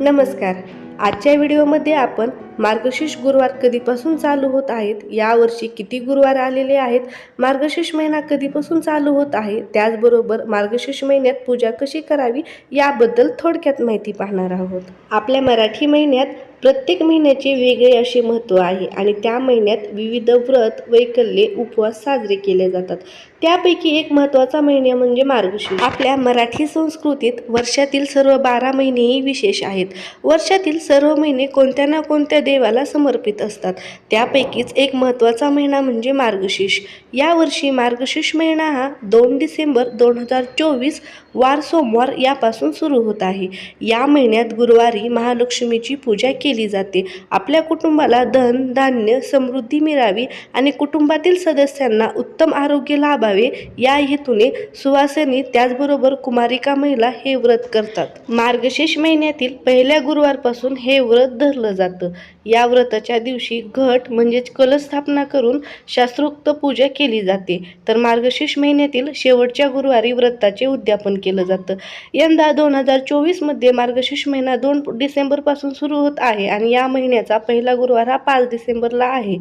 नमस्कार. आजच्या व्हिडिओमध्ये आपण मार्गशीर्ष गुरुवार कधीपासून चालू होत आहेत यावर्षी किती गुरुवार आलेले आहेत मार्गशीर्ष महिना कधीपासून चालू होत आहे त्याचबरोबर मार्गशीर्ष महिन्यात पूजा कशी करावी याबद्दल थोडक्यात माहिती पाहणार आहोत. आपल्या मराठी महिन्यात प्रत्येक महिन्याचे वेगळे असे महत्त्व आहे आणि त्या महिन्यात विविध व्रत वैकल्ये उपवास साजरे केले जातात. त्यापैकी एक महत्त्वाचा महिना म्हणजे मार्गशीर्ष. आपल्या मराठी संस्कृतीत वर्षातील सर्व बारा महिनेही विशेष आहेत. वर्षातील सर्व महिने कोणत्या ना कोणत्या देवाला समर्पित असतात. त्यापैकीच एक महत्त्वाचा महिना म्हणजे मार्गशीर्ष. यावर्षी मार्गशीर्ष महिना हा दोन डिसेंबर दोन हजार चोवीस वार सोमवार यापासून सुरू होत आहे. या महिन्यात गुरुवारी महालक्ष्मीची पूजा केली केली जाते. आपल्या कुटुंबाला धन धान्य समृद्धी मिळावी आणि कुटुंबातील सदस्यांना उत्तम आरोग्य लाभावे या हेतूने सुवासिनी त्याचबरोबर कुमारिका महिला हे व्रत करतात. मार्गशीर्ष महिन्यातील पहिल्या गुरुवारपासून हे व्रत धरलं जातं. या व्रताच्या दिवशी घट म्हणजेच कलस्थापना करून शास्त्रोक्त पूजा केली जाते. तर मार्गशीर्ष महिन्यातील शेवटच्या गुरुवारी व्रताचे उद्यापन केलं जातं. यंदा दोन हजार चोवीसमध्ये मार्गशीर्ष महिना दोन डिसेंबरपासून सुरू होत आहे. आणि या महिन्याचा पहिला गुरुवार हा पाच डिसेंबरला आहे.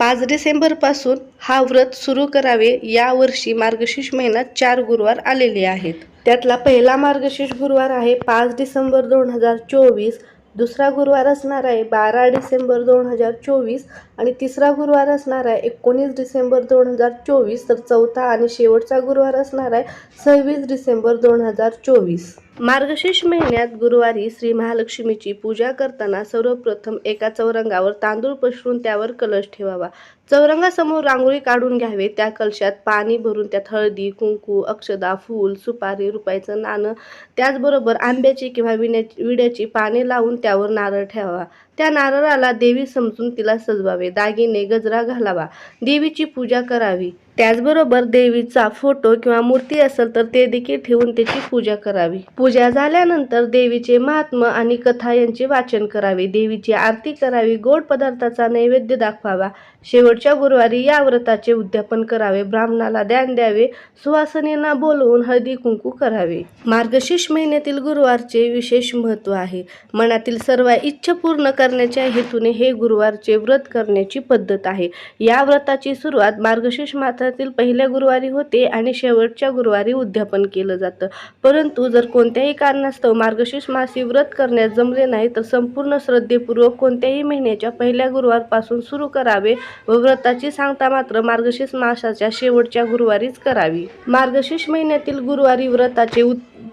पाच डिसेंबरपासून हा व्रत सुरू करावे यावर्षी मार्गशीर्ष महिन्यात चार गुरुवार आलेले आहेत. त्यातला पहिला मार्गशीर्ष गुरुवार आहे पाच डिसेंबर दोन हजार चोवीस दुसरा गुरुवार असणार आहे बारा डिसेंबर दोन हजार चोवीस आणि तिसरा गुरुवार असणार आहे एकोणीस डिसेंबर दोन हजार चोवीस तर चौथा आणि शेवटचा गुरुवार असणार आहे सव्वीस डिसेंबर दोन हजार चोवीस. मार्गशीर्ष महिन्यात गुरुवारी श्री महालक्ष्मीची पूजा करताना सर्वप्रथम एका चौरंगावर तांदूळ पसरून त्यावर कलश ठेवावा. चौरंगासमोर रांगोळी काढून घ्यावे. त्या कलशात पाणी भरून त्यात हळदी कुंकू अक्षदा फूल सुपारी रुपयाचं नाणं त्याचबरोबर आंब्याची किंवा विण्या विड्याची पाने लावून त्यावर नारळ ठेवावा. त्या नारळाला देवी समजून तिला सजवावे. दागिने गजरा घालावा. देवीची पूजा करावी. त्याचबरोबर देवीचा फोटो किंवा मूर्ती असेल तर ते देखील ठेवून त्याची पूजा करावी. पूजा झाल्यानंतर देवीचे महात्म आणि कथा यांचे वाचन करावे. देवीची आरती करावी. गोड पदार्थाचा नैवेद्य दाखवावा. शेवटच्या गुरुवारी या व्रताचे उद्यापन करावे. ब्राह्मणाला ध्यान द्यावे. सुवासनेना बोलवून हळदी कुंकू करावे. मार्गशीर्ष महिन्यातील गुरुवारचे विशेष महत्त्व आहे. मनातील सर्व इच्छा पूर्ण करण्याच्या हेतूने हे गुरुवारचे व्रत करण्याची पद्धत आहे. या व्रताची सुरुवात मार्गशीर्ष मासातील पहिल्या गुरुवारी होते आणि शेवटच्या गुरुवारी उद्यापन केलं जातं. परंतु जर कोणत्याही कारणास्तव मार्गशीर्ष मासी व्रत करण्यास जमले नाही तर संपूर्ण श्रद्धेपूर्वक कोणत्याही महिन्याच्या पहिल्या गुरुवारपासून सुरू करावे व व्रताची सांगता मात्र मार्गशीर्ष मासाच्या शेवटच्या गुरुवारीच करावी. मार्गशीर्ष महिन्यातील गुरुवारी व्रताचे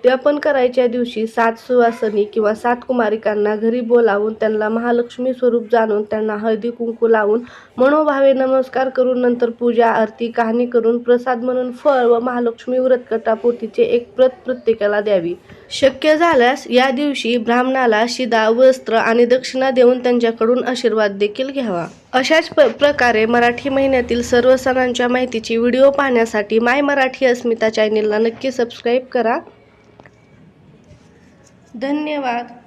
उद्यापन करायच्या दिवशी सात सुवासनी किंवा सात कुमारिकांना घरी बोलावून त्यांना महालक्ष्मी स्वरूप जाणून त्यांना हळदी कुंकू लावून मनोभावे नमस्कार करून नंतर पूजा आरती कहाणी करून प्रसाद म्हणून फळ व महालक्ष्मी व्रत कटापोटीचे एक प्रत प्रत्येकाला द्यावी. शक्य झाल्यास या दिवशी ब्राह्मणाला शिदा वस्त्र आणि दक्षिणा देऊन त्यांच्याकडून आशीर्वाद देखील घ्यावा. अशाच प प्रकारे मराठी महिन्यातील सर्व सणांच्या माहितीची व्हिडिओ पाहण्यासाठी माय मराठी अस्मिता चॅनेलला नक्की सबस्क्राईब करा. धन्यवाद.